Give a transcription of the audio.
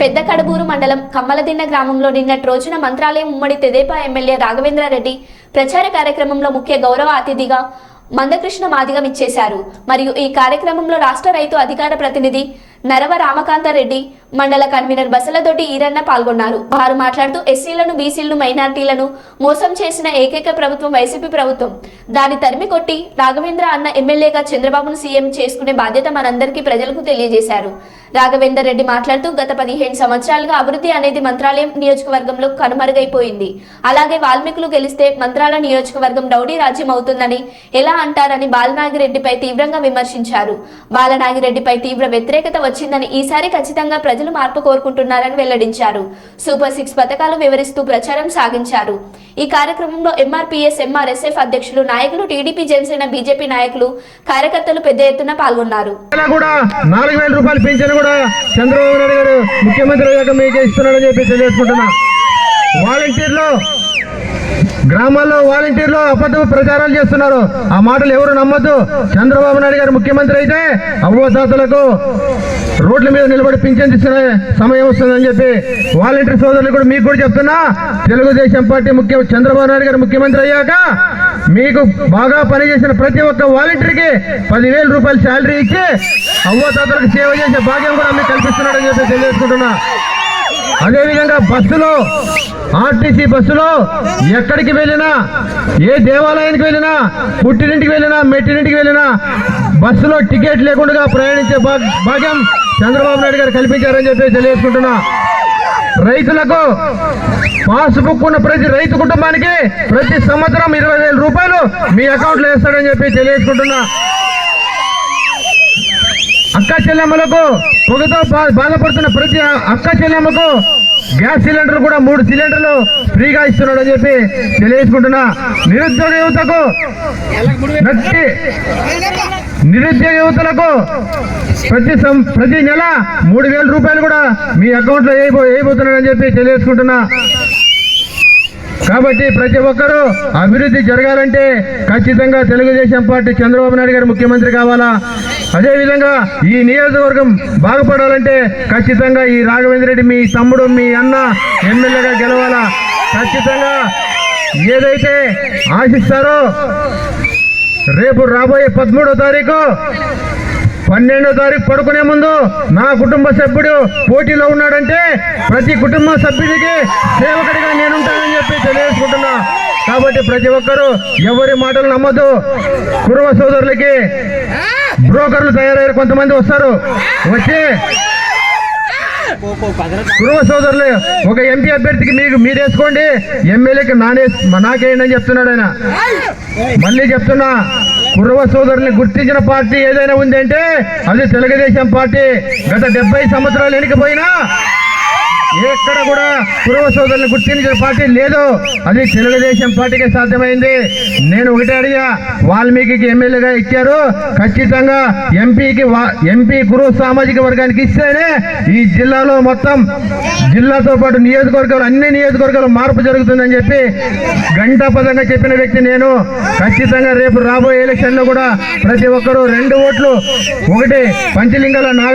పెద్ద కడబూరు మండలం కమ్మలదిన్న గ్రామంలో నిన్నటి రోజున మంత్రాలయం ఉమ్మడి తెదేపా ఎమ్మెల్యే రాఘవేంద్రారెడ్డి ప్రచార కార్యక్రమంలో ముఖ్య గౌరవ అతిథిగా మందకృష్ణ మాదిగం ఇచ్చేశారు. మరియు ఈ కార్యక్రమంలో రాష్ట్ర రైతు అధికార ప్రతినిధి నరవ రామకాంతారెడ్డి మండల కన్వీనర్ బసలతోటి ఈరన్న పాల్గొన్నారు. వారు మాట్లాడుతూ ఎస్సీలను బీసీలను మైనార్టీలను మోసం చేసిన ఏకైక ప్రభుత్వం వైసీపీ ప్రభుత్వం. దాన్ని తరిమి కొట్టి రాఘవేంద్ర అన్న ఎమ్మెల్యేగా చంద్రబాబును సీఎం చేసుకునే బాధ్యత మనందరికీ ప్రజలకు తెలియజేశారు. రాఘవేందర్ రెడ్డి మాట్లాడుతూ గత పదిహేను సంవత్సరాలుగా అభివృద్ధి అనేది మంత్రాలయం నియోజకవర్గంలో కనుమరుగైపోయింది. అలాగే వాల్మీకులు గెలిస్తే మంత్రాల నియోజకవర్గం రౌడీ రాజ్యం అవుతుందని ఎలా అంటారని బాలనాగిరెడ్డిపై తీవ్రంగా విమర్శించారు. బాలనాగిరెడ్డిపై తీవ్ర వ్యతిరేకత వచ్చిందని ఈసారి ఖచ్చితంగా ప్రజలు మార్పు కోరుకుంటున్నారని వెల్లడించారు. సూపర్ సిక్స్ పథకాలు వివరిస్తూ ప్రచారం సాగించారు. ఈ కార్యక్రమంలో ఎంఆర్పీఎస్ ఎంఆర్ఎస్ఎఫ్ అధ్యక్షులు నాయకులు టీడీపీ జనసేన బీజేపీ నాయకులు కార్యకర్తలు పెద్ద ఎత్తున పాల్గొన్నారు. వాలంటీర్లు గ్రామాల్లో వాలంటీర్లు అబద్ధ ప్రచారాలు చేస్తున్నారు. ఆ మాటలు ఎవరు నమ్మద్దు. చంద్రబాబు నాయుడు గారు ముఖ్యమంత్రి అయితే అవ్వదాతలకు రోడ్ల మీద నిలబడి పింఛన్ తీసుకునే సమయం వస్తుందని చెప్పి వాలంటీర్ సోదరులు కూడా మీకు కూడా చెప్తున్నా. తెలుగుదేశం పార్టీ ముఖ్య చంద్రబాబు నాయుడు గారు ముఖ్యమంత్రి అయ్యాక మీకు బాగా పనిచేసిన ప్రతి ఒక్క వాలంటీర్కి పదివేల రూపాయలు శాలరీ ఇచ్చి అవ్వదాతలకు సేవ చేసే భాగ్యం కూడా మీకు కల్పిస్తున్నాడని చెప్పి తెలియజేసుకుంటున్నా. అదేవిధంగా బస్సులో ఆర్టీసీ బస్సులో ఎక్కడికి వెళ్ళినా ఏ దేవాలయానికి వెళ్ళినా పుట్టినింటికి వెళ్ళినా మెట్టినింటికి వెళ్ళినా బస్సులో టికెట్ లేకుండా ప్రయాణించే భాగ్యం చంద్రబాబు నాయుడు గారు కల్పించారని చెప్పి తెలియజేసుకుంటున్నా. రైతులకు పాస్ బుక్ ఉన్న ప్రతి రైతు కుటుంబానికి ప్రతి సంవత్సరం ఇరవై వేల రూపాయలు మీ అకౌంట్లో వేస్తాడని చెప్పి తెలియజేసుకుంటున్నా. అక్క చెల్లెమ్మలకు పొగతో బాధపడుతున్న ప్రతి అక్క చెల్లెమ్మకు గ్యాస్ సిలిండర్ కూడా మూడు సిలిండర్లు ఫ్రీగా ఇస్తున్నాడు అని చెప్పి తెలియజేసుకుంటున్నా. నిరుద్యోగ యువతకు నిరుద్యోగ యువతలకు ప్రతి సం- ప్రతి నెల మూడు వేల రూపాయలు కూడా మీ అకౌంట్లో వేయబో వేయబోతున్నాడని చెప్పి తెలియజేసుకుంటున్నా. కాబట్టి ప్రతి ఒక్కరూ అభివృద్ధి జరగాలంటే ఖచ్చితంగా తెలుగుదేశం పార్టీ చంద్రబాబు నాయుడు గారు ముఖ్యమంత్రి కావాలా? అదేవిధంగా ఈ నియోజకవర్గం బాగుపడాలంటే ఖచ్చితంగా ఈ రాఘవేంద్ర రెడ్డి మీ తమ్ముడు మీ అన్న ఎమ్మెల్యేగా గెలవాలా? ఖచ్చితంగా. ఏదైతే ఆశిస్తారో రేపు రాబోయే పదమూడో తారీఖు పన్నెండో తారీఖు పడుకునే ముందు నా కుటుంబ సభ్యుడు పోటీలో ఉన్నాడంటే ప్రతి కుటుంబ సభ్యుడికి సేవకుడిగా నేనుంటానని చెప్పి తెలియజేసుకుంటున్నా. కాబట్టి ప్రతి ఒక్కరూ ఎవరి మాటలు నమ్మద్దు. కురువ సోదరులకి బ్రోకర్లు తయారయ్యారు కొంతమంది వస్తారు. వచ్చి కుటుంబ సోదరులు ఒక ఎంపీ అభ్యర్థికి మీకు మీరేసుకోండి ఎమ్మెల్యేకి నానే నాకేయండి అని చెప్తున్నాడు ఆయన. మళ్ళీ చెప్తున్నా కుర్రవ సోదరుని గుర్తించిన పార్టీ ఏదైనా ఉంది అంటే అది తెలుగుదేశం పార్టీ. గత డెబ్బై సంవత్సరాలు వెనుకపోయినా ఎక్కడ కూడా కురవ సోదరులను గుర్తించిన పార్టీ లేదు. అది తెలుగుదేశం పార్టీకే సాధ్యమైంది. నేను ఒకటే అడిగా వాల్మీకి ఎమ్మెల్యేగా ఇచ్చారు. ఖచ్చితంగా ఎంపీకి ఎంపీ కురు సామాజిక వర్గానికి ఇస్తేనే ఈ జిల్లాలో మొత్తం జిల్లాతో పాటు నియోజకవర్గాలు అన్ని నియోజకవర్గాలు మార్పు జరుగుతుందని చెప్పి గంటాపదంగా చెప్పిన వ్యక్తి నేను. ఖచ్చితంగా రేపు రాబోయే ఎలక్షన్లో కూడా ప్రతి ఒక్కరూ రెండు ఓట్లు ఒకటి పంచలింగాల నాగ